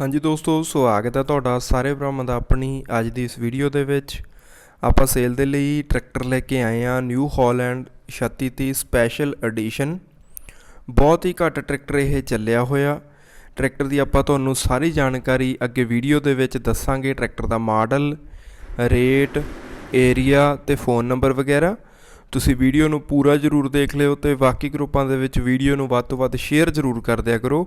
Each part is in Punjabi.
ਹਾਂਜੀ ਦੋਸਤੋ, ਸਵਾਗਤ ਹੈ ਤੁਹਾਡਾ ਸਾਰੇ ਭਰਾਵਾਂ ਦਾ ਆਪਣੀ ਅੱਜ ਦੀ ਇਸ ਵੀਡੀਓ ਦੇ ਵਿੱਚ। ਆਪਾਂ ਸੇਲ ਦੇ ਲਈ ਟਰੈਕਟਰ ਲੈ ਕੇ ਆਏ ਆ ਨਿਊ ਹਾਲੈਂਡ 3630 ਸਪੈਸ਼ਲ ਐਡੀਸ਼ਨ ਬਹੁਤ ਹੀ ਘੱਟ ਟਰੈਕਟਰ ਇਹ ਚੱਲਿਆ ਹੋਇਆ। ਟਰੈਕਟਰ ਦੀ ਆਪਾਂ ਤੁਹਾਨੂੰ ਸਾਰੀ ਜਾਣਕਾਰੀ ਅੱਗੇ ਵੀਡੀਓ ਦੇ ਵਿੱਚ ਦੱਸਾਂਗੇ। ਟਰੈਕਟਰ ਦਾ ਮਾਡਲ ਰੇਟ ਏਰੀਆ ਤੇ ਫੋਨ ਨੰਬਰ ਵਗੈਰਾ। ਤੁਸੀਂ ਵੀਡੀਓ ਨੂੰ ਪੂਰਾ ਜ਼ਰੂਰ ਦੇਖ ਲਿਓ ਤੇ ਬਾਕੀ ਗਰੁੱਪਾਂ ਦੇ ਵਿੱਚ ਵੀਡੀਓ ਨੂੰ ਵੱਧ ਤੋਂ ਵੱਧ ਸ਼ੇਅਰ ਜ਼ਰੂਰ ਕਰ ਦਿਆ ਕਰੋ।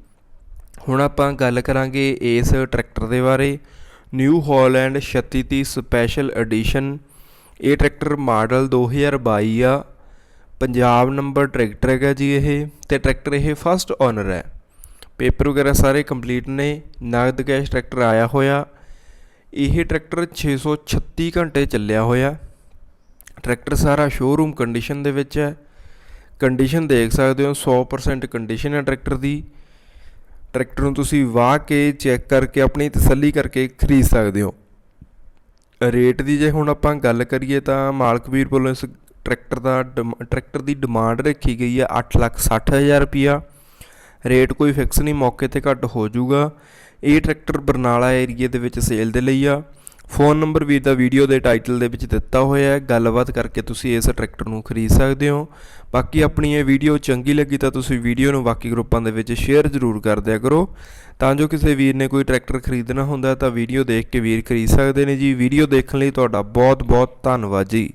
ਹੁਣ ਆਪਾਂ ਗੱਲ ਕਰਾਂਗੇ ਇਸ ਟਰੈਕਟਰ ਦੇ ਬਾਰੇ। ਨਿਊ ਹਾਲੈਂਡ 3630 ਸਪੈਸ਼ਲ ਐਡੀਸ਼ਨ ਇਹ ਟਰੈਕਟਰ ਮਾਡਲ 2022 ਆ। ਪੰਜਾਬ ਨੰਬਰ ਟਰੈਕਟਰ ਹੈਗਾ ਜੀ ਇਹ ਤੇ ਟਰੈਕਟਰ ਇਹ ਫਸਟ ਓਨਰ ਹੈ। ਪੇਪਰ ਵਗੈਰਾ ਸਾਰੇ ਕੰਪਲੀਟ ਨੇ। ਨਗਦ ਕੈਸ਼ ਟਰੈਕਟਰ ਆਇਆ ਹੋਇਆ। ਇਹ ਟਰੈਕਟਰ 636 ਘੰਟੇ ਚੱਲਿਆ ਹੋਇਆ। ਟਰੈਕਟਰ ਸਾਰਾ ਸ਼ੋਰੂਮ ਕੰਡੀਸ਼ਨ ਦੇ ਵਿੱਚ ਹੈ। ਕੰਡੀਸ਼ਨ ਦੇਖ ਸਕਦੇ ਹੋ 100% ਕੰਡੀਸ਼ਨ ਹੈ ਟਰੈਕਟਰ ਦੀ। ਟਰੈਕਟਰ ਨੂੰ ਤੁਸੀਂ ਵਾਹ ਕੇ ਚੈੱਕ ਕਰਕੇ ਆਪਣੀ ਤਸੱਲੀ ਕਰਕੇ ਖਰੀਦ ਸਕਦੇ ਹੋ। ਰੇਟ ਦੀ ਜੇ ਹੁਣ ਆਪਾਂ ਗੱਲ ਕਰੀਏ ਤਾਂ ਮਾਲਕਵੀਰ ਵੱਲੋਂ ਇਸ ਟਰੈਕਟਰ ਦਾ ਡਿਮ- ਟਰੈਕਟਰ ਦੀ ਡਿਮਾਂਡ ਰੱਖੀ ਗਈ ਹੈ 860000 ਰੁਪਿਆ ਰੇਟ ਕੋਈ ਫਿਕਸ ਨਹੀਂ, ਮੌਕੇ ਤੇ ਘੱਟ ਹੋ ਜਾਊਗਾ। ਇਹ ਟਰੈਕਟਰ ਬਰਨਾਲਾ ਏਰੀਏ ਦੇ ਵਿੱਚ ਸੇਲ ਦੇ ਲਈ ਆ। ਫੋਨ ਨੰਬਰ ਵੀ ਦਾ ਵੀਡੀਓ ਦੇ ਟਾਈਟਲ ਦੇ ਵਿੱਚ ਦਿੱਤਾ ਹੋਇਆ ਹੈ। ਗੱਲਬਾਤ ਕਰਕੇ ਤੁਸੀਂ ਇਸ ਟਰੈਕਟਰ ਨੂੰ ਖਰੀਦ ਸਕਦੇ ਹੋ। ਬਾਕੀ ਆਪਣੀ ਇਹ ਵੀਡੀਓ ਚੰਗੀ ਲੱਗੀ ਤਾਂ ਤੁਸੀਂ ਵੀਡੀਓ ਨੂੰ ਬਾਕੀ ਗਰੁੱਪਾਂ ਦੇ ਵਿੱਚ ਸ਼ੇਅਰ ਜ਼ਰੂਰ ਕਰ ਦਿਆ ਕਰੋ। ਤਾਂ ਜੋ ਕਿਸੇ ਵੀਰ ਨੇ ਕੋਈ ਟਰੈਕਟਰ ਖਰੀਦਣਾ ਹੁੰਦਾ ਤਾਂ ਵੀਡੀਓ ਦੇਖ ਕੇ ਵੀਰ ਖਰੀਦ ਸਕਦੇ ਨੇ ਜੀ। ਵੀਡੀਓ ਦੇਖਣ ਲਈ ਤੁਹਾਡਾ ਬਹੁਤ ਬਹੁਤ ਧੰਨਵਾਦ ਜੀ।